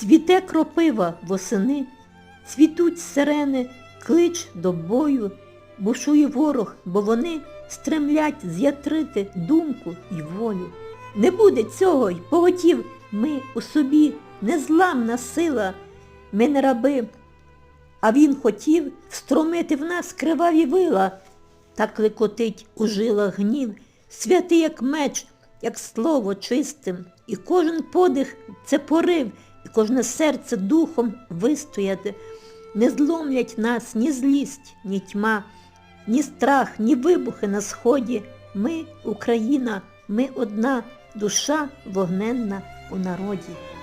Цвіте кропива восени, цвітуть сирени, клич до бою, бушує ворог, бо вони стремлять з'ятрити думку і волю. Не буде цього й поготів ми у собі, незламна сила, ми не раби, а він хотів стромити в нас криваві вила. Так клекотить у жилах гнів, святий як меч, як слово чистим, і кожен подих це порив, і кожне серце духом вистояти. Не зломлять нас ні злість, ні тьма, ні страх, ні вибухи на сході. Ми, Україна, ми одна, душа вогненна у народі.